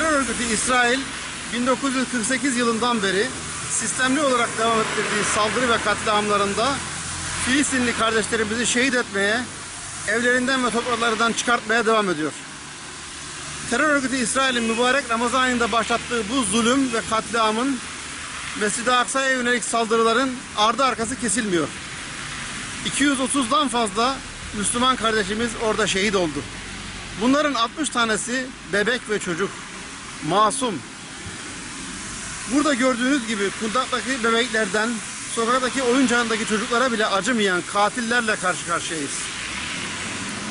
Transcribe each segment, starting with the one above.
örgütü İsrail 1948 yılından beri sistemli olarak devam ettirdiği saldırı ve katliamlarında Filistinli kardeşlerimizi şehit etmeye, evlerinden ve topraklarından çıkartmaya devam ediyor. Terör örgütü İsrail'in mübarek Ramazan ayında başlattığı bu zulüm ve katliamın Mescid-i Aksa'ya yönelik saldırıların ardı arkası kesilmiyor. 230'dan fazla Müslüman kardeşimiz orada şehit oldu. Bunların 60 tanesi bebek ve çocuk. Masum. Burada gördüğünüz gibi kundaktaki bebeklerden sokaktaki oyuncağındaki çocuklara bile acımayan katillerle karşı karşıyayız.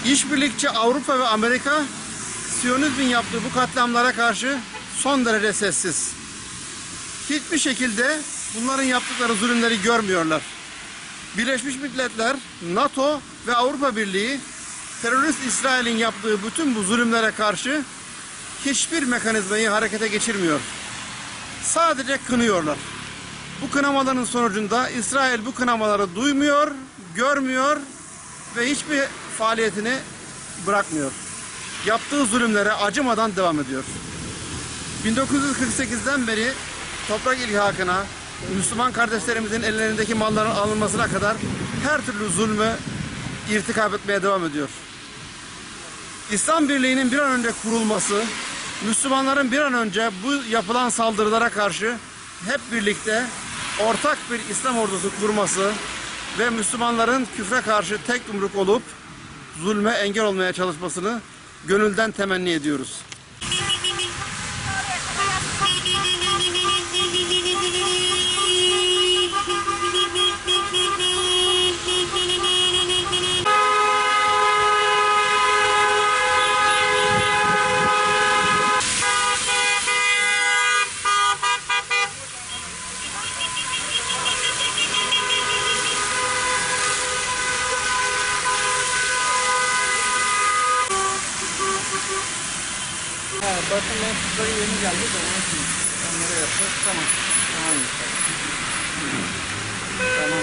İşbirlikçi Avrupa ve Amerika Siyonizmin yaptığı bu katliamlara karşı son derece sessiz. Hiçbir şekilde bunların yaptıkları zulümleri görmüyorlar. Birleşmiş Milletler, NATO ve Avrupa Birliği terörist İsrail'in yaptığı bütün bu zulümlere karşı hiçbir mekanizmayı harekete geçirmiyor. Sadece kınıyorlar. Bu kınamaların sonucunda İsrail bu kınamaları duymuyor, görmüyor ve hiçbir faaliyetini bırakmıyor. Yaptığı zulümlere acımadan devam ediyor. 1948'den beri toprak ilhakına, Müslüman kardeşlerimizin ellerindeki malların alınmasına kadar her türlü zulme irtikap etmeye devam ediyor. İslam Birliği'nin bir an önce kurulması, Müslümanların bir an önce bu yapılan saldırılara karşı hep birlikte ortak bir İslam ordusu kurması ve Müslümanların küfre karşı tek yumruk olup zulme engel olmaya çalışmasını gönülden temenni ediyoruz. है बस मैं थोड़ी ये निकाली दोनों की मेरे सामान। हाँ, सामान।